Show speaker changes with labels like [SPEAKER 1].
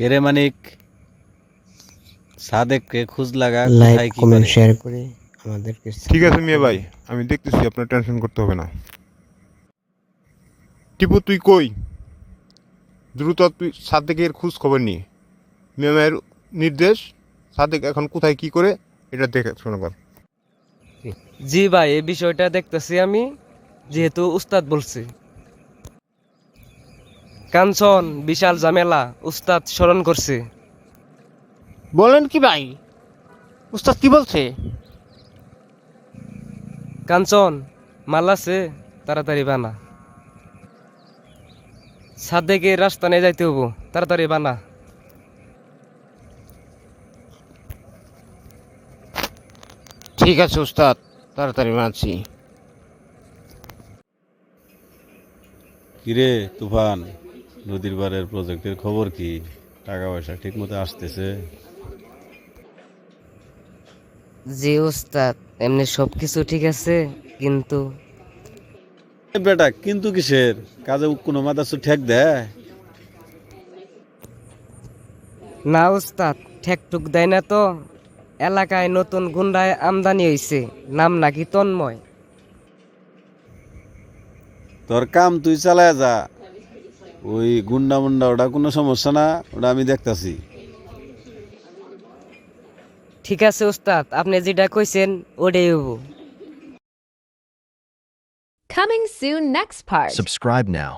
[SPEAKER 1] কেরে মানিক সাদেককে খোঁজ লাগা
[SPEAKER 2] লাইক কমেন্ট শেয়ার করে আমাদেরকে
[SPEAKER 3] ঠিক আছে মিয়া ভাই আমি দেখতেছি আপনার টেনশন করতে হবে না। টিপু তুই কই? দ্রুত তুই সাদেকের খোঁজ খবর নি। মিয়া ভাইয়ের নির্দেশ সাদেক এখন কোথায় কি করে এটা দেখে শোনা কর
[SPEAKER 4] জি ভাই এই বিষয়টা দেখতেছি আমি যেহেতু উস্তাদ বলছি। কাঞ্চন বিশাল ঝামেলা উস্তাদ স্মরণ করছে।
[SPEAKER 5] বলেন কি ভাই? উস্তাদ কি বলছে?
[SPEAKER 4] কাঞ্চন মাল আছে তাড়াতাড়ি বানা। সাদেকে রাস্তা নিয়ে যাইতে হব তাড়াতাড়ি বানা।
[SPEAKER 5] ঠিক আছে উস্তাদ তাড়াতাড়ি মানছি
[SPEAKER 1] কিরে তুফান? নদীর পাড়ের প্রজেক্টের খবর কি? টাকা পয়সা ঠিক মতো আসতেছে?
[SPEAKER 4] জি ওস্তাদ এমনি সব কিছু ঠিক আছে কিন্তু
[SPEAKER 1] বেটা কিন্তু কিসের? কাজে কোনো মাথা ঠেক দেয়
[SPEAKER 4] না উস্তাদ ঠেকটুক দেয় না তো। এলাকায় নতুন গুন্ডায় আমদানি হয়েছে নাম নাকি তন্ময়।
[SPEAKER 1] তোর কাম তুই চালায় যা। ওই গুন্ডা মুন্ডা ওটা কোনো সমস্যা না ওটা আমি দেখতাছি
[SPEAKER 4] ঠিক আছে ওস্তাদ আপনি যেটা কইছেন ওটাই হব
[SPEAKER 6] Coming soon next part.
[SPEAKER 7] Subscribe now.